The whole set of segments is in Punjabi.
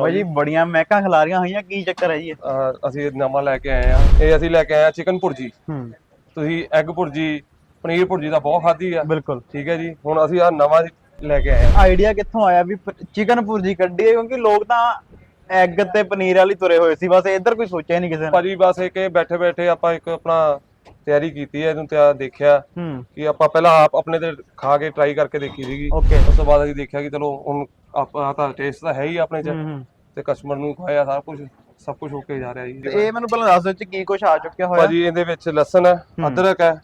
ਬਾਈ ਜੀ ਬੜੀਆਂ ਮਹਿਕਾਂ ਖਿਲਾ ਰਹੀਆਂ ਹੋਈਆਂ ਕੀ ਚੱਕਰ ਹੈ ਜੀ ਇਹ? ਅਹ ਅਸੀਂ ਇਹ ਨਵਾਂ ਲੈ ਕੇ ਆਏ ਆ। ਇਹ ਅਸੀਂ ਲੈ ਕੇ ਆਏ ਆ ਚਿਕਨ ਭੁਰਜੀ ਹੂੰ। ਤੁਸੀਂ ਐਗ ਭੁਰਜੀ ਪਨੀਰ ਭੁਰਜੀ ਤਾਂ ਬਹੁਤ ਖਾਧੀ ਆ। ਬਿਲਕੁਲ। ਠੀਕ ਹੈ ਜੀ ਹੁਣ ਅਸੀਂ ਆ ਨਵਾਂ ਲੈ ਕੇ ਆਏ ਆ। ਆਈਡੀਆ ਕਿੱਥੋਂ ਆਇਆ ਵੀ ਚਿਕਨ ਭੁਰਜੀ ਕੱਢੀ ਹੈ ਕਿਉਂਕਿ ਲੋਕ ਤਾਂ ਐਗ ਤੇ ਪਨੀਰ ਵਾਲੀ ਤੁਰੇ ਹੋਏ ਸੀ ਬਸ ਇੱਧਰ ਕੋਈ ਸੋਚਿਆ ਹੀ ਨਹੀਂ ਕਿਸੇ ਨੇ। ਭਾਜੀ ਬਸ ਇਹ ਕਿ ਬੈਠੇ ਬੈਠੇ ਆਪਾਂ ਇੱਕ ਆਪਣਾ ਤਿਆਰੀ ਕੀਤੀ ਹੈ ਇਹਨੂੰ ਤਿਆਰ ਦੇਖਿਆ ਹੂੰ। ਕਿ ਆਪਾਂ ਪਹਿਲਾਂ ਆਪ ਆਪਣੇ ਤੇ ਖਾ ਕੇ ਟਰਾਈ ਕਰਕੇ ਦੇਖੀ ਸੀਗੀ। ਓਕੇ ਉਸ ਤੋਂ ਬਾਅਦ ਅਸੀਂ ਦੇਖਿਆ ਕਿ ਚਲੋ ਹੁਣ ਆਪਾਂ ਤਾਂ ਟੇਸਟ ਤਾਂ ਹੈ ਹੀ ਆਪਣੇ ਚ। ਤੇ ਕਸਟਮਰ ਨੂੰ ਖਵਾਇਆ ਸਾਰਾ ਕੁਝ ਸਭ ਕੁਝ ਹੋ ਕੇ ਜਾ ਰਿਹਾ ਜੀ। ਇਹ ਮੈਨੂੰ ਪਹਿਲਾਂ ਦੱਸ ਦਿਓ ਚ ਕੀ ਕੁਝ ਆ ਚੁੱਕਿਆ ਹੋਇਆ? ਭਾਜੀ ਇਹਦੇ ਵਿੱਚ ਲਸਣ ਹੈ ਅਦਰਕ ਹੈ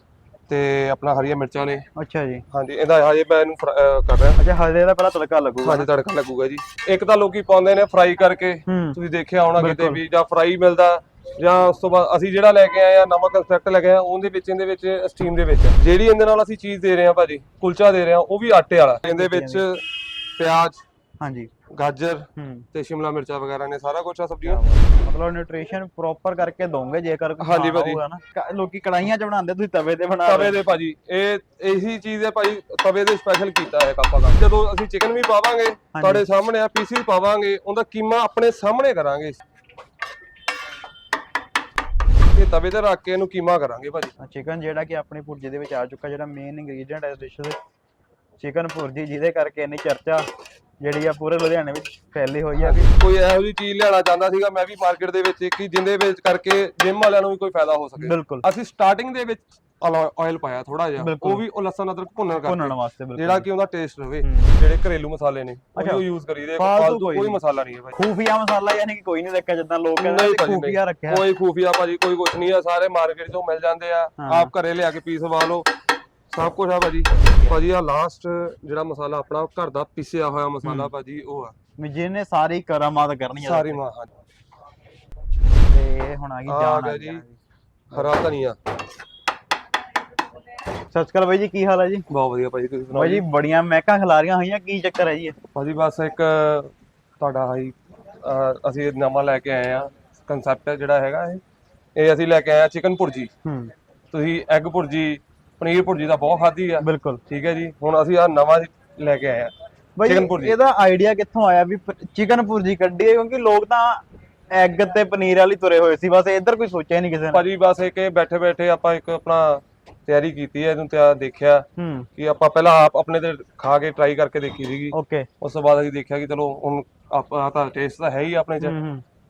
ਤੇ ਆਪਣਾ ਹਰੀਆਂ ਮਿਰਚਾਂ ਨੇ। ਅੱਛਾ ਜੀ। ਹਾਂਜੀ ਇਹਦਾ ਹਜੇ ਮੈਂ ਇਹਨੂੰ ਕਰ ਰਿਹਾ। ਅੱਛਾ ਹਜੇ ਦਾ ਪਹਿਲਾਂ ਤੜਕਾ ਲੱਗੂਗਾ ਹਾਂਜੀ ਤੜਕਾ ਲੱਗੂਗਾ ਜੀ। ਇੱਕ ਤਾਂ ਲੋਕੀ ਪਾਉਂਦੇ ਨੇ ਫਰਾਈ ਕਰਕੇ। ਤੁਸੀਂ ਦੇਖਿਆ ਹੋਣਾ ਕਿਤੇ ਵੀ ਜਾਂ ਫਰਾਈ ਮਿਲਦਾ ਜਾਂ ਉਸ ਤੋਂ ਬਾਅਦ ਅਸੀਂ ਜਿਹੜਾ ਲੈ ਕੇ ਆਏ ਆ ਨਮਕ ਕੰਸੈਪਟ ਲੈ ਕੇ ਆਏ ਆ ਉਹਦੇ ਵਿੱਚ ਇਹਦੇ ਵਿੱਚ ਸਟੀਮ ਦੇ ਵਿੱਚ। ਜਿਹੜੀ ਇਹਦੇ ਨਾਲ ਅਸੀਂ ਚੀਜ਼ ਦੇ ਰਹੇ ਆ ਭਾਜੀ ਕੁਲਚਾ ਦੇ ਰਹੇ ਆ ਉਹ ਵੀ ਆਟੇ ਵਾਲਾ। ਇਹਦੇ ਵਿੱਚ ਪਿਆਜ਼ ਹਾਂਜੀ। ਗਾਜਰ ਹੂੰ। ਤੇ ਸ਼ਿਮਲਾ ਮਿਰਚਾਂ ਵਗੈਰਾ ਨੇ ਸਾਰਾ ਕੁਝ ਆ ਸਬਜ਼ੀਆਂ? ਮਤਲਬ ਨਿਊਟ੍ਰੀਸ਼ਨ ਪ੍ਰੋਪਰ ਕਰਕੇ ਦੋਗੇ ਜੇਕਰ ਹਾਂਜੀ ਭਾਜੀ। ਹੋਊਗਾ ਨਾ? ਕ- ਲੋਕੀ ਕੜਾਈਆਂ ਚ ਬਣਾਉਂਦੇ ਤੁਸੀਂ ਤਵੇ ਤੇ ਬਣਾ ਤਵੇ ਦੇ ਭਾਜੀ। ਇਹ ਇਹੀ ਚੀਜ਼ ਹੈ ਭਾਜੀ। ਤਵੇ ਦੇ ਸਪੈਸ਼ਲ ਕੀਤਾ ਹੈ ਆਪਾਂ ਕੰਮ। ਜਦੋਂ ਅਸੀਂ ਚਿਕਨ ਵੀ ਪਾਵਾਂਗੇ ਤੁਹਾਡੇ ਸਾਹਮਣੇ ਆ ਪੀਸਿਸ ਪਾਵਾਂਗੇ ਉਹਦਾ ਕੀਮਾ ਆਪਣੇ ਸਾਹਮਣੇ ਕਰਾਂਗੇ। ਇਹ ਤਵੇ ਤੇ ਰੱਖ ਕੇ ਇਹਨੂੰ ਕੀਮਾ ਕਰਾਂਗੇ ਭਾਜੀ। ਚਿਕਨ ਜਿਹੜਾ ਕਿ ਆਪਣੀ ਭੁਰਜੀ ਦੇ ਵਿੱਚ ਆ ਚੁੱਕਾ ਜਿਹੜਾ ਮੇਨ ਇੰਗਰੀਡੀਅੰਟ ਹੈ ਇਸ ਡਿਸ਼ ਦੇ। ਚਿਕਨ ਭੁਰਜੀ ਜਿਹਦੇ ਕਰਕੇ ਇੰਨੀ ਚਰਚਾ ਜਿਹੜੀ ਆ ਪੂਰੇ ਲੁਧਿਆਣੇ ਵਿੱਚ ਫੈਲੀ ਹੋਈ ਆ ਕੋਈ ਇਹੋ ਜਿਹੀ ਚੀਜ਼ ਲਿਆਣਾ ਚਾਹੁੰਦਾ ਸੀਗਾ ਮੈਂ ਵੀ ਮਾਰਕੀਟ ਦੇ ਵਿੱਚ ਕਿ ਜਿੰਦੇ ਵਿੱਚ ਕਰਕੇ ਜਿਮ ਵਾਲਿਆਂ ਨੂੰ ਵੀ ਕੋਈ ਫਾਇਦਾ ਹੋ ਸਕੇ ਬਿਲਕੁਲ ਅਸੀਂ ਸਟਾਰਟਿੰਗ ਦੇ ਵਿੱਚ ਆਇਲ ਪਾਇਆ ਥੋੜਾ ਜਿਹਾ। ਉਹ ਵੀ ਉਹ ਲਸਣ ਅਦਰਕ ਭੁੰਨਣ ਕਰਕੇ ਭੁੰਨਣ ਵਾਸਤੇ ਬਿਲਕੁਲ ਜਿਹੜਾ ਕਿ ਉਹਦਾ ਟੇਸਟ ਰਵੇ। ਜਿਹੜੇ ਘਰੇਲੂ ਮਸਾਲੇ ਨੇ। ਉਹ ਯੂਜ਼ ਕਰੀਦੇ ਫਾਲਤੂ ਕੋਈ। ਮਸਾਲਾ ਨਹੀਂ ਹੈ ਭਾਈ ਖੂਫੀਆ ਮਸਾਲਾ ਯਾਨੀ ਕਿ ਕੋਈ ਨਹੀਂ ਰੱਖਿਆ ਜਿੱਦਾਂ ਲੋਕ ਕਹਿੰਦੇ ਖੂਫੀਆ ਰੱਖਿਆ ਕੋਈ ਖੂਫੀਆ ਭਾਜੀ ਕੋਈ ਕੁਛ ਨਹੀਂ ਆ ਸਾਰੇ ਮਾਰਕੀਟ ਚੋਂ ਮਿਲ ਜਾਂਦੇ ਆ। ਆਪ ਘਰੇ ਲਿਆ ਕੇ ਪੀਸ ਵਾ ਲਓ ਸਭ ਕੁਝ ਆ ਭਾਜੀ। ਭਾਜੀ ਆ ਲਾਸਟ ਜਿਹੜਾ ਮਸਾਲਾ ਆਪਣਾ ਘਰ ਦਾ ਪੀਸਿਆ ਹੋਇਆ ਮਸਾਲਾ ਭਾਜੀ ਉਹ ਆ। ਵੀ ਜਿਹਨੇ ਸਾਰੀ ਕਰਾਮਾਤ ਕਰਨੀ ਆ। ਸਾਰੀ ਮਾਂ ਤੇ ਹੁਣ ਆ ਗਈ ਆ ਜਾਨ ਗਿਆ ਆ ਜੀ। ਜੀ ਹਰਾ ਧਨੀਆ। ਸਤਿ ਸ਼੍ਰੀ ਅਕਾਲ ਬਾਈ ਜੀ ਕੀ ਹਾਲ ਹੈ ਜੀ? ਬਹੁਤ ਵਧੀਆ ਭਾਜੀ ਤੁਸੀਂ ਸੁਣਾਓ ਬਾਈ ਜੀ ਬੜੀਆਂ ਮਹਿਕਾਂ ਖਿਲਾ ਰਹੀਆਂ ਹੋਈਆਂ ਕੀ ਚੱਕਰ ਹੈ ਜੀ? ਇਹ? ਭਾਜੀ ਬਸ ਇੱਕ ਤੁਹਾਡਾ ਹਾਈ ਅਸੀਂ ਨਵਾਂ ਲੈ ਕੇ ਆਏ ਆ। ਕਨਸੈਪਟ ਜਿਹੜਾ ਹੈਗਾ ਇਹ ਇਹ ਅਸੀਂ ਲੈ ਕੇ ਆਏ ਆ ਚਿਕਨ ਭੁਰਜੀ। ਹੂੰ। ਤੁਸੀਂ ਐਗ ਭੁਰਜੀ ਪਨੀਰ ਭੁਰਜੀ ਤਾਂ ਬਹੁਤ ਖਾਧੀ ਆ। ਬਿਲਕੁਲ। ਠੀਕ ਹੈ ਜੀ। ਹੁਣ ਅਸੀਂ ਆ ਨਵਾਂ ਲੈ ਕੇ ਆਏ ਆ। ਬਾਈ Chicken ਭੁਰਜੀ। ਇਹਦਾ ਆਈਡੀਆ ਕਿੱਥੋਂ ਆਇਆ ਵੀ ਚਿਕਨ ਭੁਰਜੀ ਕੱਢੀ ਹੈ? ਕਿਉਂਕਿ ਲੋਕ ਤਾਂ ਐਗ ਤੇ ਪਨੀਰ ਵਾਲੀ ਤੁਰੇ ਹੋਏ ਸੀ। ਬਸ ਇੱਧਰ ਕੋਈ ਸੋਚਿਆ ਨਹੀਂ ਕਿਸੇ ਨੇ। ਭਾਜੀ ਬਸ ਇਹ ਕਿ ਬੈਠੇ ਬੈਠੇ ਆਪਾਂ ਇੱਕ ਆਪਣਾ ਤਿਆਰੀ ਕੀਤੀ ਹੈ। ਇਹਨੂੰ ਤਿਆਰ ਦੇਖਿਆ ਕਿ ਆਪਾਂ ਪਹਿਲਾਂ ਆਪ ਆਪਣੇ ਤੇ ਖਾ ਕੇ ਟਰਾਈ ਕਰਕੇ ਦੇਖੀ ਸੀਗੀ। ਓਕੇ ਉਸ ਤੋਂ ਬਾਅਦ ਅਸੀਂ ਦੇਖਿਆ ਕਿ ਚਲੋ ਹੁਣ ਆਪਾਂ ਤਾਂ ਟੇਸਟ ਤਾਂ ਹੈ ਹੀ ਆਪਣੇ ਚ।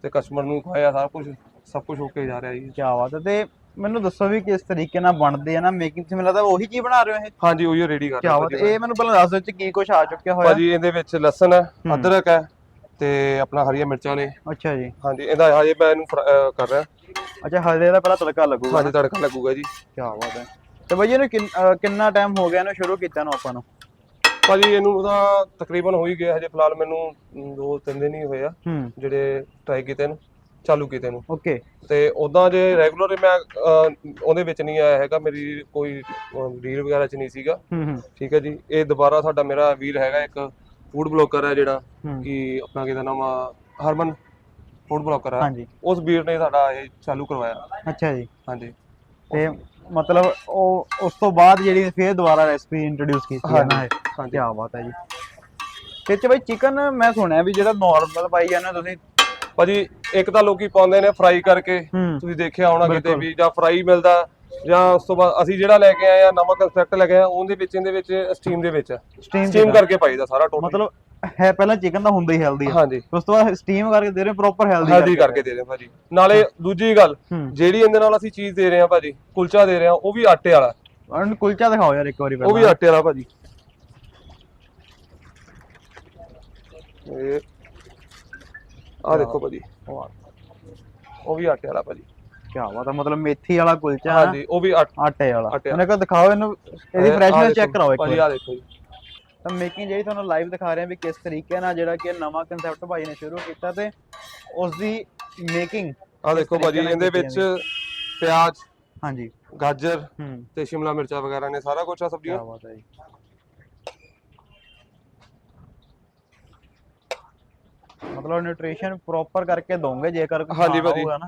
ਤੇ ਕਸਟਮਰ ਨੂੰ ਖਵਾਇਆ ਸਾਰਾ ਕੁਝ ਸਭ ਕੁਝ ਹੋ ਕੇ ਜਾ ਰਿਹਾ ਜੀ। ਕੀ ਬਾਤ ਹੈ। ਤੇ ਮੈਨੂੰ ਦੱਸੋ ਵੀ ਕਿਸ ਤਰੀਕੇ ਨਾਲ ਬਣਦੇ ਆ ਨਾ ਮੇਕਿੰਗ ਚ ਮੈਨੂੰ ਲੱਗਦਾ ਉਹੀ ਚੀਜ਼ ਬਣਾ ਰਹੇ ਹੋ ਇਹ? ਹਾਂਜੀ ਉਹੀ ਰੈਡੀ ਕਰ ਕੀ ਰਹੇ ਬਾਤ ਹੈ ਇਹ ਮੈਨੂੰ ਪਹਿਲਾਂ ਦੱਸ ਦਿਓ ਚ ਕੀ ਕੁਝ ਆ ਚੁੱਕਿਆ ਹੋਇਆ। ਭਾਜੀ ਇਹਦੇ ਵਿੱਚ ਲਸਣ ਹੈ ਅਦਰਕ ਹੈ ਤੇ ਆਪਣਾ ਹਰੀਆਂ ਮਿਰਚਾਂ ਨੇ। ਅੱਛਾ ਜੀ। ਹਾਂਜੀ ਇਹਦਾ ਹਜੇ ਮੈਂ ਇਹਨੂੰ ਫਰਾ- ਅਹ ਕਰ ਰਿਹਾ। ਅੱਛਾ ਹਜੇ ਦਾ ਪਹਿਲਾਂ ਤੜਕਾ ਲੱਗੂਗਾ ਹਾਂਜੀ ਤੜਕਾ ਲੱਗੂਗਾ ਜੀ। ਕੀ ਬਾਤ ਹੈ। ਤੇ ਬਾਈ ਇਹਨੂੰ ਕਿੰਨ- ਅਹ ਕਿੰਨਾ ਟਾਈਮ ਹੋ ਗਿਆ ਇਹਨੂੰ ਸ਼ੁਰੂ ਕੀਤਾ ਨੂੰ ਆਪਾਂ ਨੂੰ? ਭਾਜੀ ਇਹਨੂੰ ਤਾਂ ਤਕਰੀਬਨ ਹੋ ਹੀ ਗਿਆ ਹਜੇ ਫਿਲਹਾਲ ਮੈਨੂੰ ਅਮ, ਦੋ ਤਿੰਨ ਦਿਨ ਹੀ ਹੋਏ ਆ ਹੂੰ। ਜਿਹੜੇ ਟਰਾਈ ਕੀਤੇ ਨੂੰ ਚਾਲੂ ਕੀਤੇ ਨੂੰ। ਓਕੇ ਤੇ ਉਦਾਂ ਜੇ ਰੈਗੂਲਰ ਮੈਂ ਅਹ, ਉਹਦੇ ਵਿੱਚ ਨਹੀਂ ਆਇਆ ਹੈਗਾ ਮੇਰੀ ਕੋਈ ਰੀਲ ਵਗੈਰਾ ਚ ਨਹੀਂ ਸੀਗਾ। ਹੂੰ ਹੂੰ। ਠੀਕ ਹੈ ਜੀ। ਇਹ ਦੁਬਾਰਾ ਸਾਡਾ ਮੇਰਾ ਵੀਰ ਹੈਗਾ ਇੱਕ ਫੂਡ ਬਲੌਗਰ ਹੈ ਜਿਹੜਾ ਹੂੰ। ਕਿ ਆਪਣਾ ਕਿਹਦਾ ਨਾਮ ਆ ਹਰਮਨ ਫੂਡ ਬਲੌਗਰ ਹੈ ਹਾਂਜੀ। ਉਸ ਵੀਰ ਨੇ ਸਾਡਾ ਇਹ ਚਾਲੂ ਕਰਵਾਇਆ। ਅੱਛਾ ਜੀ। ਹਾਂਜੀ। ਤੇ ਮਤਲਬ ਉਹ ਉਸ ਤੋਂ ਬਾਅਦ ਜਿਹੜੀ ਫੇਰ ਦੁਬਾਰਾ ਰੈਸਪੀ ਇੰਟਰੋਡਿਊਸ ਕੀਤੀ ਹੈ ਨਾ ਇਹ। ਹਾਂਜੀ। ਕੀ ਬਾਤ ਹੈ ਜੀ। ਤੇ ਚ ਬਈ ਚਿਕਨ ਮੈਂ ਸੁਣਿਆ ਵੀ ਜਿਹੜਾ ਨਾਰਮਲ ਪਾਈ ਜਾਂਦੇ ਹੋ ਤੁਸੀਂ? ਭਾਜੀ ਇੱਕ ਤਾਂ ਲੋਕੀ ਪਾਉਂਦੇ ਨੇ ਫਰਾਈ ਕਰਕੇ ਤੁਸੀਂ ਦੇਖਿਆ ਹੋਣਾ ਕਿਤੇ। ਵੀ ਜਾਂ ਫਰਾਈ ਮਿਲਦਾ ਜਾਂ ਉਸ ਤੋਂ ਬਾਅਦ ਅਸੀਂ ਜਿਹੜਾ ਲੈ ਕੇ ਆਏ ਆ ਨਮਕ ਕੰਸੈਪਟ ਲੈ ਕੇ ਆਏ ਆ ਉਹਦੇ ਵਿੱਚ ਇਹਦੇ ਵਿੱਚ ਸਟੀਮ ਦੇ ਵਿੱਚ। ਸਟੀਮ ਕਰਕੇ ਪਾਈਦਾ ਸਾਰਾ ਟੋਟਲ ਮਤਲਬ ਹੈ ਪਹਿਲਾਂ ਚਿਕਨ ਤਾਂ ਹੁੰਦਾ ਹੀ ਹੈਲਦੀ ਹੈ ਹਾਂਜੀ। ਉਸ ਤੋਂ ਬਾਅਦ ਸਟੀਮ ਕਰਕੇ ਦੇ ਰਹੇ ਪ੍ਰੋਪਰ ਹੈਲਦੀ ਹੈਲਦੀ ਕਰਕੇ ਦੇ ਰਹੇ ਭਾਜੀ। ਨਾਲੇ ਦੂਜੀ ਗੱਲ ਜਿਹੜੀ ਇਹਦੇ ਨਾਲ ਅਸੀਂ ਚੀਜ਼ ਦੇ ਰਹੇ ਹਾਂ ਭਾਜੀ ਕੁਲਚਾ ਦੇ ਰਹੇ ਹਾਂ ਉਹ ਵੀ ਆਟੇ ਵਾਲਾ। ਅਰਨ ਕੁਲਚਾ ਦਿਖਾਓ ਯਾਰ ਇੱਕ ਵਾਰੀ ਉਹ ਵੀ ਆਟੇ ਵਾਲਾ ਭਾਜੀ। ਇਹ ਆ ਦੇਖੋ ਭਾਜੀ। ਉਹ ਵੀ ਆਟੇ ਵਾਲਾ ਭਾਜੀ। ਕੀ ਬਾਤ ਹੈ ਮਤਲਬ ਮੇਥੀ ਵਾਲਾ ਕੁਲਚਾ ਹੈ ਹਾਂਜੀ ਉਹ ਵੀ ਆਟ- ਆਟੇ ਵਾਲਾ। ਆਟੇ ਉਹਨੇ ਕੋ ਦਿਖਾਓ ਇਹਨੂੰ ਇਹਦੀ ਆਹ ਫਰੈਸ਼ਨੈਸ ਦੇਖੋ, ਚੈੱਕ ਕਰਾਓ ਇੱਕ ਭਾਜੀ ਵਾਰ। ਆ ਦੇਖੋ ਜੀ। ਤਾਂ ਮੇਕਿੰਗ ਜਿਹੜੀ ਤੁਹਾਨੂੰ ਲਾਈਵ ਦਿਖਾ ਰਹੇ ਹਾਂ ਵੀ ਕਿਸ ਤਰੀਕੇ ਨਾਲ ਜਿਹੜਾ ਕਿ ਨਵਾਂ ਕਨਸੈਪਟ ਭਾਈ ਨੇ ਸ਼ੁਰੂ ਕੀਤਾ ਤੇ ਉਸ ਦੀ ਮੇਕਿੰਗ ਆ ਦੇਖੋ ਭਾਜੀ ਇਹਦੇ ਵਿੱਚ ਪਿਆਜ਼ ਹਾਂਜੀ। ਗਾਜਰ ਹੂੰ। ਤੇ ਸ਼ਿਮਲਾ ਮਿਰਚਾਂ ਵਗੈਰਾ ਨੇ ਸਾਰਾ ਕੁਝ ਆ ਕੀ ਸਬਜ਼ੀਆਂ ਬਾਤ ਹੈ ਜੀ। ਮਤਲਬ ਨਿਊਟ੍ਰੀਸ਼ਨ ਪ੍ਰੋਪਰ ਕਰਕੇ ਦੋਗੇ ਜੇਕਰ ਕੋਈ ਹਾਂਜੀ ਭਾਜੀ। ਹੋਊਗਾ ਨਾ।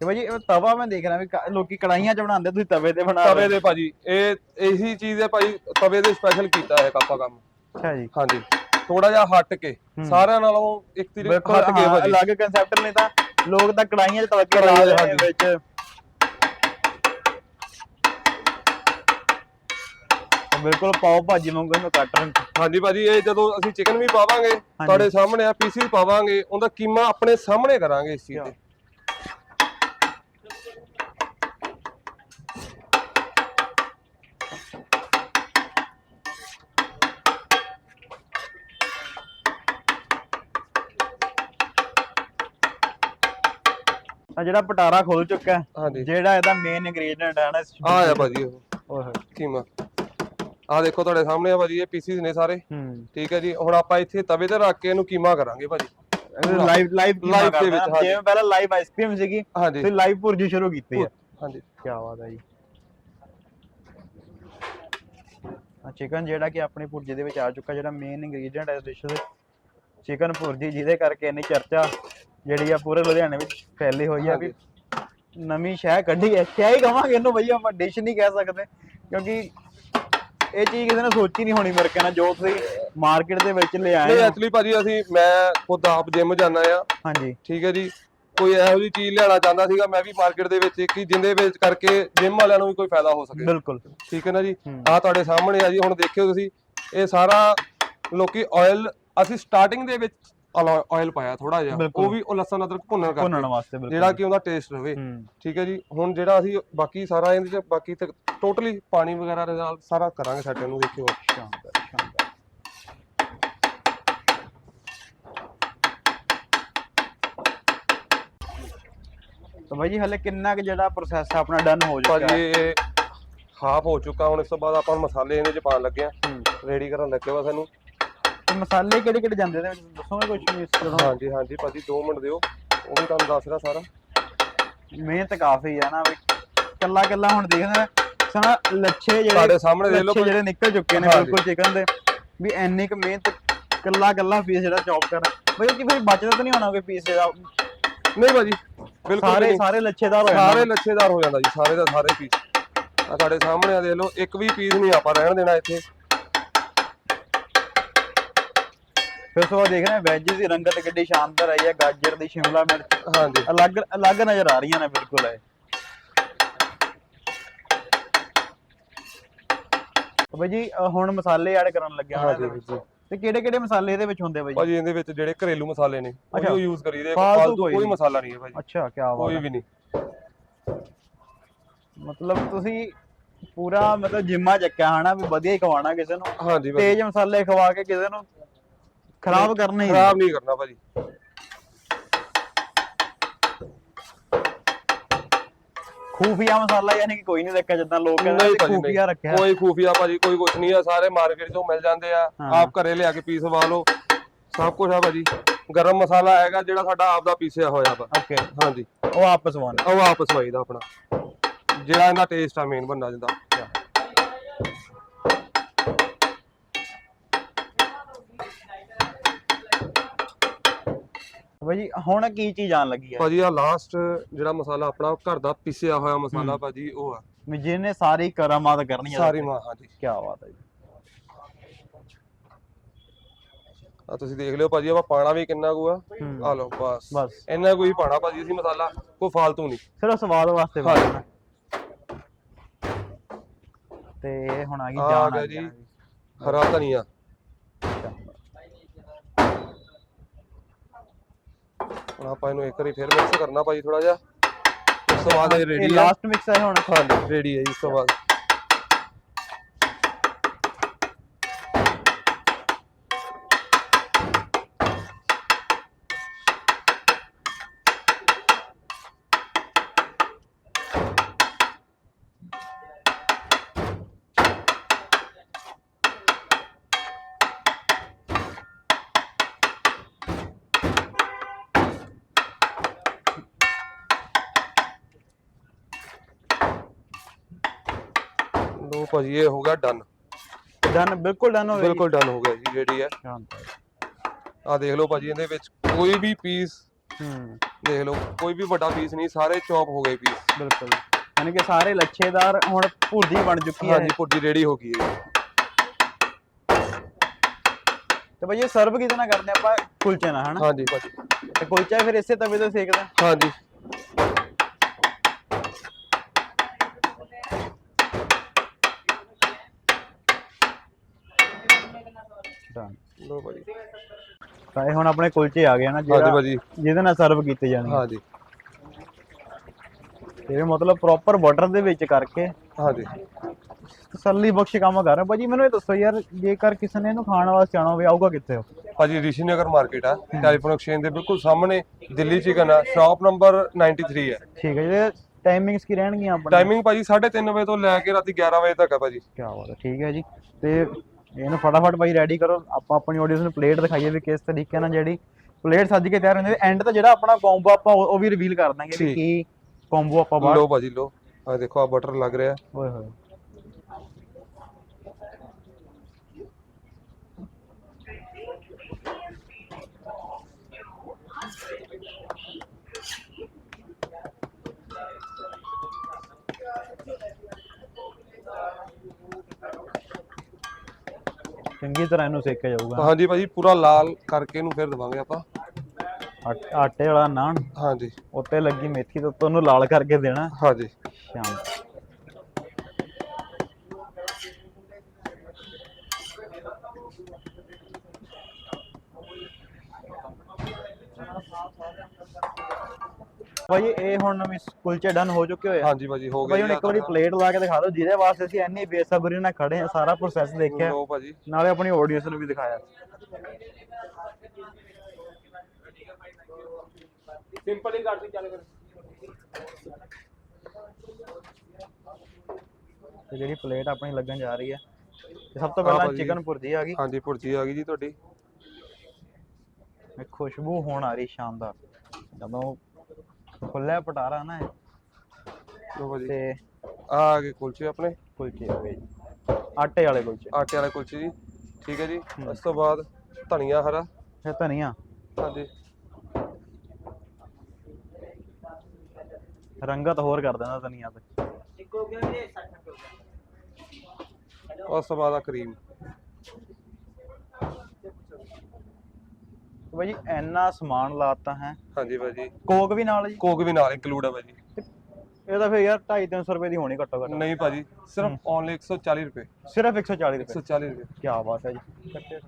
ਤੇ ਭਾਜੀ ਇਹ ਤਵਾ ਮੈਂ ਦੇਖ ਰਿਹਾ ਵੀ ਕ- ਲੋਕੀ ਕੜਾਈਆਂ 'ਚ ਬਣਾਉਂਦੇ ਤੁਸੀਂ ਤਵੇ ਤੇ ਬਣਾ ਰਹੇ ਤਵੇ ਦੇ ਭਾਜੀ ਇਹ ਇਹੀ ਚੀਜ਼ ਹੈ ਭਾਜੀ ਤਵੇ ਦੇ ਸਪੈਸ਼ਲ ਕੀਤਾ ਹੈ ਆਪਾਂ ਕੰਮ। ਅੱਛਾ ਜੀ। ਹਾਂਜੀ। ਥੋੜਾ ਜਿਹਾ ਹਟ ਕੇ ਸਾਰਿਆਂ ਨਾਲੋਂ ਇੱਕ ਤੀਰ ਬਿਲਕੁਲ ਹਟ ਕੇ ਹਾਂ, ਭਾਜੀ। ਅਲੱਗ ਕਨਸੈਪਟ ਨੇ ਤਾਂ ਲੋਕ ਤਾਂ ਕੜਾਈਆਂ 'ਚ ਲਾ 'ਚ, ਰਹੇ ਨੇ ਹਾਂਜੀ। ਵਿੱਚ। ਬਿਲਕੁਲ ਪਾਓ ਭਾਜੀ ਵਾਂਗੂ ਇਹਨੂੰ ਕੱਟ ਰਹੇ ਹਾਂਜੀ ਭਾਜੀ ਇਹ ਜਦੋਂ ਅਸੀਂ ਚਿਕਨ ਵੀ ਪਾਵਾਂਗੇ ਤੁਹਾਡੇ ਸਾਹਮਣੇ ਆ ਪੀਸੀ ਪਾਵਾਂਗੇ ਉਹਦਾ ਕੀਮਾ ਆਪਣੇ ਸਾਹਮਣੇ ਕਰਾਂਗੇ ਇਸ ਚੀਜ਼ ਤੇ। ਆ ਜਿਹੜਾ ਪਟਾਰਾ ਖੁੱਲ ਚੁੱਕਾ ਹੈ ਹਾਂਜੀ। ਜਿਹੜਾ ਇਹਦਾ ਮੇਨ ਇੰਗਰੀਡੀਐਂਟ ਹੈ ਨਾ ਆ ਆ ਭਾਜੀ ਉਹ। ਓਏ ਹੋਏ। ਕੀਮਾ। ਆ ਦੇਖੋ ਤੁਹਾਡੇ ਸਾਹਮਣੇ ਆ ਭਾਜੀ ਇਹ ਪੀਸੀਸ ਨੇ ਸਾਰੇ। ਹੂੰ। ਠੀਕ ਹੈ ਜੀ ਹੁਣ ਆਪਾਂ ਇੱਥੇ ਤਵੇ ਤੇ ਰੱਖ ਕੇ ਇਹਨੂੰ ਕੀਮਾ ਕਰਾਂਗੇ ਭਾਜੀ। ਲਾਈਵ ਲਾਈਵ Live ਦੇ ਵਿੱਚ, ਹਾਂਜੀ। ਜਿਵੇਂ ਪਹਿਲਾਂ ਲਾਈਵ ਆਈਸਕ੍ਰੀਮ ਸੀਗੀ ਹਾਂਜੀ। ਫਿਰ ਲਾਈਵ ਭੁਰਜੀ ਸ਼ੁਰੂ ਕੀਤੀ ਹੈ ਹਾਂਜੀ। ਕੀ ਬਾਤ ਹੈ ਜੀ। ਆ ਚਿਕਨ ਜਿਹੜਾ ਕਿ ਆਪਣੀ ਭੁਰਜੀ ਦੇ ਵਿੱਚ ਆ ਚੁੱਕਾ ਜਿਹੜਾ ਮੇਨ ਇੰਗਰੀਡੀਐਂਟ ਹੈ ਇਸ ਡਿਸ਼ ਦੇ। ਚਿਕਨ ਭੁਰਜੀ ਜਿਹਦੇ ਕਰਕੇ ਇੰਨੀ ਚਰਚਾ ਜਿਹੜੀ ਆ ਪੂਰੇ ਲੁਧਿਆਣੇ ਵਿੱਚ ਫੈਲੀ ਹੋਈ ਆ ਵੀ ਨਵੀਂ ਸ਼ੈ ਕੱਢੀ ਹੈ। ਕਿਆ ਹੀ ਕਵਾਂਗੇ ਇਹਨੂੰ ਬਈ ਆਪਾਂ ਡਿਸ਼ ਨਹੀਂ ਕਹਿ ਸਕਦੇ ਕਿਉਂਕਿ ਇਹ ਚੀਜ਼ ਕਿਸੇ ਨੇ ਸੋਚੀ ਨਹੀਂ ਹੋਣੀ ਮੇਰੇ ਕਹਿਣਾ ਜੋ ਤੁਸੀਂ ਮਾਰਕੀਟ ਦੇ ਵਿੱਚ ਲੈ ਨਹੀਂ ਐਕਚੁਅਲੀ ਭਾਜੀ ਅਸੀਂ ਮੈਂ ਖੁਦ ਆਪ ਜਿਮ ਜਾਂਦਾ ਆ। ਹਾਂਜੀ। ਠੀਕ ਹੈ ਜੀ। ਕੋਈ ਇਹੋ ਜਿਹੀ ਚੀਜ਼ ਲੈਣਾ ਚਾਹੁੰਦਾ ਸੀਗਾ ਮੈਂ ਵੀ ਮਾਰਕੀਟ ਦੇ ਵਿੱਚ ਕਿ ਜਿੰਦੇ ਵਿੱਚ ਕਰਕੇ ਜਿਮ ਵਾਲਿਆਂ ਨੂੰ ਵੀ ਕੋਈ ਫਾਇਦਾ ਹੋ ਸਕੇ। ਬਿਲਕੁਲ। ਠੀਕ ਹੈ ਨਾ ਜੀ। ਆ ਤੁਹਾਡੇ ਸਾਹਮਣੇ ਆ ਜੀ ਹੁਣ ਦੇਖਿਓ ਤੁਸੀਂ ਇਹ ਸਾਰਾ ਲੋਕੀ ਆਇਲ ਅਸੀਂ ਸਟਾਰਟਿੰਗ ਦੇ ਵਿੱਚ ਆਇਲ ਪਾਇਆ ਥੋੜਾ ਜਿਹਾ ਬਿਲਕੁਲ। ਉਹ ਵੀ ਉਹ ਲਸਣ ਅਦਰਕ ਭੁੰਨਣ ਭੁੰਨਣ ਕਰਕੇ ਵਾਸਤੇ ਬਿਲਕੁਲ। ਜਿਹੜਾ ਕਿ ਉਹਦਾ ਟੇਸਟ ਰਵੇ। ਹੂੰ। ਠੀਕ ਹੈ ਜੀ? ਹੁਣ ਜਿਹੜਾ ਅਸੀਂ ਬਾਕੀ ਸਾਰਾ ਇਹਦੇ ਚ ਬਾਕੀ ਤੇ ਟੋਟਲੀ ਪਾਣੀ ਵਗੈਰਾ ਦੇ ਨਾਲ ਸਾਰਾ ਕਰਾਂਗੇ ਸਾਡੇ ਨੂੰ ਦੇਖਿਓ। ਸ਼ਾਨਦਾਰ ਸ਼ਾਨਦਾਰ ਤਾਂ ਬਾਈ ਜੀ ਹਲੇ ਕਿੰਨਾ ਕੁ ਜਿਹੜਾ ਪ੍ਰੋਸੈਸ ਆਪਣਾ ਡਨ ਹੋ ਚੁੱਕਾ ਭਾਜੀ ਇਹ ਹਾਫ ਹੋ ਚੁੱਕਾ। ਹੁਣ ਇਸ ਤੋਂ ਬਾਅਦ ਆਪਾਂ ਮਸਾਲੇ ਇਹਦੇ ਚ ਪਾਉਣ ਲੱਗੇ ਆ ਹੂੰ। ਰੈਡੀ ਕਰਨ ਲੱਗੇ ਵਾ ਸਾਨੂੰ। ਤੇ ਮਸਾਲੇ ਕਿਹੜੇ ਕਿਹੜੇ ਜਾਂਦੇ ਨੇ? ਵਿੱਚ ਦੱਸੋਗੇ ਕੁਝ ਵੀ ਇਸ ਤਰ੍ਹਾਂ? ਹਾਂਜੀ ਹਾਂਜੀ ਭਾਜੀ 2 ਮਿੰਟ ਦਿਓ। ਉਹ ਵੀ ਤੁਹਾਨੂੰ ਦੱਸ ਰਿਹਾ ਸਾਰਾ। ਮਿਹਨਤ ਕਾਫੀ ਆ ਨਾ ਵੀ ਕੱਲਾ ਕੱਲਾ ਹੁਣ ਦੇਖਣਾ ਸਾਰਾ ਲੱਛੇ ਜਿਹੜੇ ਤੁਹਾਡੇ ਸਾਹਮਣੇ ਦੇਖ ਲਓ ਜਿਹੜੇ ਨਿਕਲ ਚੁੱਕੇ ਨੇ। ਬਿਲਕੁਲ ਚਿਕਨ ਦੇ। ਵੀ ਇੰਨੀ ਕੁ ਮਿਹਨਤ ਕੱਲਾ ਕੱਲਾ ਪੀਸ ਜਿਹੜਾ ਚੌਪ ਕਰ ਬਈ ਕਿ ਫਿਰ ਬਚਦਾ ਤਾਂ ਨਹੀਂ ਹੋਣਾ ਕੋਈ ਪੀਸ ਜਿਹੜਾ ਨਹੀਂ ਭਾਜੀ ਬਿਲਕੁਲ ਸਾਰੇ ਨਹੀਂ। ਸਾਰੇ ਲੱਛੇਦਾਰ ਹੋ ਸਾਰੇ ਜਾਂਦੇ ਲੱਛੇਦਾਰ ਹੋ ਜਾਂਦਾ ਜੀ ਸਾਰੇ ਦਾ ਸਾਰੇ ਪੀਸ ਆ ਤੁਹਾਡੇ ਸਾਹਮਣੇ ਆ ਦੇਖ ਲਓ ਇੱਕ ਵੀ ਪੀਸ ਨਹੀਂ ਆਪਾਂ ਰਹਿਣ ਦੇਣਾ ਇੱਥੇ। ਫਿਰ ਸੋ ਦੇਖਣਾ ਵੈਜ ਦੀ ਰੰਗਤ ਕਿੱਡੀ ਸ਼ਾਨਦਾਰ ਆਈ ਹੈ ਗਾਜਰ ਦੀ ਸ਼ਿਮਲਾ ਮਿਰਚ। ਹਾਂਜੀ। ਅਲੱਗ ਅਲੱਗ ਨਜ਼ਰ ਆ ਰਹੀਆਂ ਨੇ ਬਿਲਕੁਲ ਇਹ। ਤਾਂ ਬਾਈ ਜੀ ਅ, ਹੁਣ ਮਸਾਲੇ ਐਡ ਕਰਨ ਲੱਗਿਆ ਹਾਂ ਇਹਦੇ ਵਿੱਚ। ਤੇ ਕਿਹੜੇ ਕਿਹੜੇ ਮਸਾਲੇ ਇਹਦੇ ਵਿੱਚ ਹੁੰਦੇ ਬਾਈ ਜੀ? ਭਾਜੀ ਇਹਦੇ ਵਿੱਚ ਜਿਹੜੇ ਘਰੇਲੂ ਮਸਾਲੇ ਨੇ ਅੱਛਾ। ਉਹ ਯੂਜ਼ ਕਰੀਦੇ ਫਾਲਤੂ ਫਾਲਤੂ ਕੋਈ ਕੋਈ ਨਹੀਂ। ਮਸਾਲਾ ਨਹੀਂ ਹੈ ਭਾਜੀ। ਅੱਛਾ ਕੀ ਕੋਈ ਬਾਤ ਵੀ ਨਹੀਂ। ਮਤਲਬ ਤੁਸੀਂ ਪੂਰਾ ਮਤਲਬ ਜਿੰਮਾ ਚੱਕਿਆ ਹਨਾ ਵੀ ਵਧੀਆ ਹੀ ਖਵਾਣਾ ਕਿਸੇ ਨੂੰ। ਹਾਂਜੀ ਭਾਜੀ। ਤੇਜ਼ ਮਸਾਲੇ ਖਵਾ ਕੇ ਕਿਸੇ ਨੂੰ ਖਰਾਬ ਕਰਨਾ ਹੀ ਖਰਾਬ ਨਹੀਂ। ਕਰਨਾ ਭਾਜੀ। ਖੂਫੀਆ ਮਸਾਲਾ ਯਾਨੀ ਕਿ ਕੋਈ ਨਹੀਂ ਰੱਖਿਆ ਜਿੱਦਾਂ ਲੋਕ ਕਹਿੰਦੇ ਖੂਫੀਆ ਰੱਖਿਆ। ਕੋਈ ਖੂਫੀਆ ਭਾਜੀ ਕੋਈ ਕੁਛ ਨਹੀਂ ਆ। ਸਾਰੇ ਮਾਰਕੀਟ ਚੋਂ ਮਿਲ ਜਾਂਦੇ ਆ। ਆਪ ਘਰੇ ਲਿਆ ਕੇ ਪੀਸ ਵਾ ਲਓ ਸਭ ਕੁਝ ਆ ਭਾਜੀ। ਗਰਮ ਮਸਾਲਾ ਹੈਗਾ ਜਿਹੜਾ ਸਾਡਾ ਆਪ ਦਾ ਪੀਸਿਆ ਹੋਇਆ ਵਾ। ਓਕੇ ਹਾਂਜੀ। ਉਹ ਆਪਸ ਵਾਣਾ ਉਹ ਆਪਸ ਵਾਈ ਦਾ ਆਪਣਾ। ਜਿਹੜਾ ਇਹਦਾ ਟੇਸਟ ਆ ਮੇਨ ਬੰਦਾ ਜਿੰਦਾ। ਬਾਈ ਜੀ ਹੁਣ ਕੀ ਚੀਜ਼ ਆਣ ਲੱਗੀ ਹੈ ਭਾਜੀ ਆ ਲਾਸਟ ਜਿਹੜਾ ਮਸਾਲਾ ਆਪਣਾ ਘਰ ਦਾ ਪੀਸਿਆ ਹੋਇਆ ਮਸਾਲਾ ਭਾਜੀ ਉਹ ਆ। ਵੀ ਜਿਹਨੇ ਸਾਰੀ ਕਰਾਮਾਤ ਕਰਨੀ ਹੈ ਸਾਰੀ ਮਾਂ ਹਾਂਜੀ। ਕੀ ਬਾਤ ਹੈ ਜੀ। ਆ ਤੁਸੀਂ ਦੇਖ ਲਿਓ ਭਾਜੀ ਆਪਾਂ ਪਾਣਾ ਵੀ ਕਿੰਨਾ ਕੁ ਆ। ਹੂੰ। ਆ ਲਓ ਬਸ। ਬਸ। ਇੰਨਾ ਕੋਈ ਪਾਣਾ ਭਾਜੀ ਅਸੀਂ ਮਸਾਲਾ ਕੋਈ ਫਾਲਤੂ ਨਹੀਂ। ਸਿਰਫ ਸਵਾਦ ਵਾਸਤੇ ਹਾਂਜੀ। ਬਣਾਉਣਾ। ਤੇ ਇਹ ਹੁਣ ਆ ਗਈ ਆ ਜਾਨ ਗਿਆ ਆ ਜੀ। ਗਈ। ਹਰਾ ਧਨੀਆ। ਹੁਣ ਆਪਾਂ ਇਹਨੂੰ ਇੱਕ ਵਾਰੀ ਫਿਰ ਮਿਕਸ ਕਰਨਾ ਭਾਜੀ ਥੋੜਾ ਜਿਹਾ। ਉਸ ਤੋਂ ਬਾਅਦ ਇਹ ਰੈਡੀ ਲਾਸਟ ਮਿਕਸ ਹੈ ਹੁਣ। ਹਾਂਜੀ ਰੈਡੀ ਹੈ ਜੀ ਇਸ ਤੋਂ ਬਾਅਦ। ਲੋ ਭਾਜੀ ਇਹ ਹੋ ਗਿਆ ਡਨ ਡਨ ਬਿਲਕੁਲ ਡਨ ਹੋ ਗਈ। ਬਿਲਕੁਲ ਡਨ ਹੋ ਗਿਆ ਜੀ ਰੈਡੀ ਹੈ। ਆ ਦੇਖ ਲਓ ਭਾਜੀ ਇਹਦੇ ਵਿੱਚ ਕੋਈ ਵੀ ਪੀਸ ਹੂੰ। ਦੇਖ ਲਓ ਕੋਈ ਵੀ ਵੱਡਾ ਪੀਸ ਨਹੀਂ ਸਾਰੇ ਚੌਪ ਹੋ ਗਏ ਪੀਸ ਬਿਲਕੁਲ। ਯਾਨੀ ਕਿ ਸਾਰੇ ਲੱਛੇਦਾਰ ਹੁਣ ਭੁਰਜੀ ਬਣ ਚੁੱਕੀ ਹੈ। ਹਾਂਜੀ ਪੁੱਜੀ ਰੈਡੀ ਹੋ ਗਈ ਹੈ। ਤੇ ਭਾਜੀ ਇਹ ਸਰਵ ਨਾਲ ਕਰਦੇ ਆਪਾਂ ਕੁਲਚੇ ਨਾਲ ਹਨਾ? ਹਾਂਜੀ ਭਾਜੀ। ਤੇ ਕੁਲਚਾ ਫਿਰ ਇਸੇ ਤਵੇ ਤੇ ਸੇਕਦਾ ਹਾਂਜੀ ਲੋ ਭਾਜੀ ਤਾਂ ਇਹ ਹੁਣ ਆਪਣੇ ਕੁਲਚੇ ਆ ਗਏ ਨਾ ਹਾਂਜੀ ਜਿਹੜਾ ਭਾਜੀ। ਜਿਹਦੇ ਨਾਲ ਸਰਵ ਕੀਤੇ ਜਾਣਗੇ। ਹਾਂਜੀ। ਇਹ ਮਤਲਬ ਪ੍ਰੋਪਰ ਬਾਰਡਰ ਦੇ ਵਿੱਚ ਕਰਕੇ। ਹਾਂਜੀ। ਤਸੱਲੀ ਬਖਸ਼ ਕੰਮ ਕਰ ਰਹੇ। ਭਾਜੀ ਮੈਨੂੰ ਇਹ ਦੱਸੋ ਯਾਰ ਜੇਕਰ ਕਿਸੇ ਨੇ ਇਹਨੂੰ ਖਾਣ ਵਾਸਤੇ ਆਣਾ ਹੋਵੇ ਆਊਗਾ ਕਿੱਥੇ ਉਹ? ਭਾਜੀ ਰਿਸ਼ੀ ਨਗਰ ਮਾਰਕੀਟ ਆ ਟੈਲੀਫੋਨ ਐਕਸਚੇਂਜ ਦੇ ਬਿਲਕੁਲ ਸਾਹਮਣੇ ਦਿੱਲੀ ਚਿਕਨ ਆ ਸ਼ਾਪ ਨੰਬਰ 93 ਹੈ ਠੀਕ ਹੈ ਜੀ ਟਾਈਮਿੰਗਸ ਕੀ ਰਹਿਣਗੀਆਂ ਆਪਣੇ ਟਾਈਮਿੰਗ ਭਾਜੀ 3:30 ਵਜੇ ਤੋਂ ਲੈ ਕੇ ਰਾਤੀ 11 ਵਜੇ ਤੱਕ ਆ ਭਾਜੀ। ਕੀ ਬਾਤ ਹੈ ਠੀਕ ਹੈ ਜੀ। ਤੇ ਇਹਨੂੰ ਫਟਾਫਟ ਭਾਈ ਰੈਡੀ ਕਰੋ। ਆਪਾਂ ਆਪਣੀ ਆਡੀਅנס ਨੂੰ ਪਲੇਟ ਦਿਖਾਈਏ ਵੀ ਕਿਸ ਤਰੀਕੇ ਨਾਲ ਜਿਹੜੀ ਪਲੇਟ ਸੱਜ ਕੇ ਤਿਆਰ ਹੁੰਦੀ ਹੈ। ਐਂਡ ਤੇ ਜਿਹੜਾ ਆਪਣਾ ਕੰਬੋ ਆਪਾਂ ਉਹ ਵੀ ਰਿਵੀਲ ਕਰ ਦਾਂਗੇ ਵੀ। ਕੀ ਕੰਬੋ ਆਪਾਂ ਬਾਹਰ ਲੋ ਭਾਜੀ ਲੋ ਆ ਦੇਖੋ ਆ ਬਟਰ ਲੱਗ ਰਿਹਾ। ਓਏ ਹੋਏ। ਚੰਗੀ ਤਰ੍ਹਾਂ ਇਹਨੂੰ ਸੇਕਿਆ ਜਾਊਗਾ ਹਾਂਜੀ ਭਾਜੀ ਪੂਰਾ ਲਾਲ ਕਰਕੇ ਇਹਨੂੰ ਫਿਰ ਦਵਾਂਗੇ ਆਪਾਂ। ਆਟ- ਆਟੇ ਵਾਲਾ ਨਾਨ। ਹਾਂਜੀ। ਉੱਤੇ ਲੱਗੀ ਮੇਥੀ ਤੇ ਉੱਤੋਂ ਉਹਨੂੰ ਲਾਲ ਕਰਕੇ ਦੇਣਾ। ਹਾਂਜੀ। ਸ਼ਾਮ। ਭਾਈ ਇਹ ਹੁਣ ਵੀ ਕੁਲਚੇ ਡਨ ਹੋ ਚੁੱਕੇ ਹੋਏ ਆ। ਹਾਂਜੀ ਭਾਜੀ ਹੋ ਭਾਈ ਗਿਆ ਹੁਣ ਇੱਕ ਵਾਰੀ ਪਲੇਟ ਲਾ ਕੇ ਦਿਖਾ ਦਿਓ। ਜਿਹਦੇ ਵਾਸਤੇ ਅਸੀਂ ਇੰਨੀ ਬੇਸਬਰੀ ਨਾਲ ਖੜੇ ਆ ਸਾਰਾ ਪ੍ਰੋਸੈਸ ਦੇਖਿਆ। ਲੋ ਭਾਜੀ। ਨਾਲੇ ਆਪਣੀ ਆਡੀਅנס ਨੂੰ ਵੀ ਦਿਖਾਇਆ। ਸਿੰਪਲ ਹੀ ਕਰਦੀ ਚੱਲ ਕਰ ਤੇ ਜਿਹੜੀ ਪਲੇਟ ਆਪਣੀ ਲੱਗਣ ਜਾ ਰਹੀ ਹੈ ਤੇ ਸਭ ਤੋਂ ਪਹਿਲਾਂ। ਚਿਕਨ ਭੁਰਜੀ ਆ ਗਈ। ਹਾਂਜੀ ਭੁਰਜੀ ਆ ਗਈ ਜੀ ਤੁਹਾਡੀ। ਇਹ ਖੁਸ਼ਬੂ ਹੋਣ ਆ ਰਹੀ ਸ਼ਾਨਦਾਰ। ਜਦੋਂ ਖੁੱਲਿਆ ਪਟਾਰਾ ਨਾ ਇਹ, ਭਾਜੀ। ਤੇ ਆ ਆ ਗਏ ਕੁਲਚੇ ਆਪਣੇ। ਕੁਲਚੇ ਆ ਗਏ ਜੀ। ਆਟੇ ਵਾਲੇ ਕੁਲਚੇ। ਆਟੇ ਵਾਲੇ ਕੁਲਚੇ ਜੀ। ਠੀਕ ਹੈ ਜੀ। ਉਸ ਤੋਂ ਬਾਅਦ ਧਨੀਆ ਹਰਾ। ਫਿਰ ਧਨੀਆ। ਹਾਂਜੀ। ਰੰਗਤ ਹੋਰ ਕਰ ਦਿੰਦਾ ਧਨੀਆ ਤੇ। ਇੱਕ ਹੋ ਗਿਆ ਵੀਰੇ 60 ਮਿੰਟ ਹੋ ਗਿਆ ਉਸ ਤੋਂ ਬਾਅਦ ਆ ਕਰੀਮ। ਭਾਈ ਜੀ ਇੰਨਾ ਸਮਾਨ ਲਾਤਾ ਹੈ। ਹਾਂਜੀ ਭਾਜੀ ਕੋਕ ਵੀ ਨਾਲ ਜੀ? ਕੋਕ ਵੀ ਨਾਲ ਇੰਕਲੂਡ ਹੈ ਭਾਜੀ ਇਹ ਤਾਂ ਫਿਰ ਯਾਰ 2.5 300 ਰੁਪਏ ਦੀ ਹੋਣੀ ਘੱਟੋ ਘੱਟ। ਨਹੀਂ ਭਾਜੀ ਸਿਰਫ ਓਨਲੀ 140 ਰੁਪਏ। ਸਿਰਫ 140 ਰੁਪਏ। 140 ਰੁਪਏ। ਕੀ ਬਾਤ ਹੈ ਜੀ।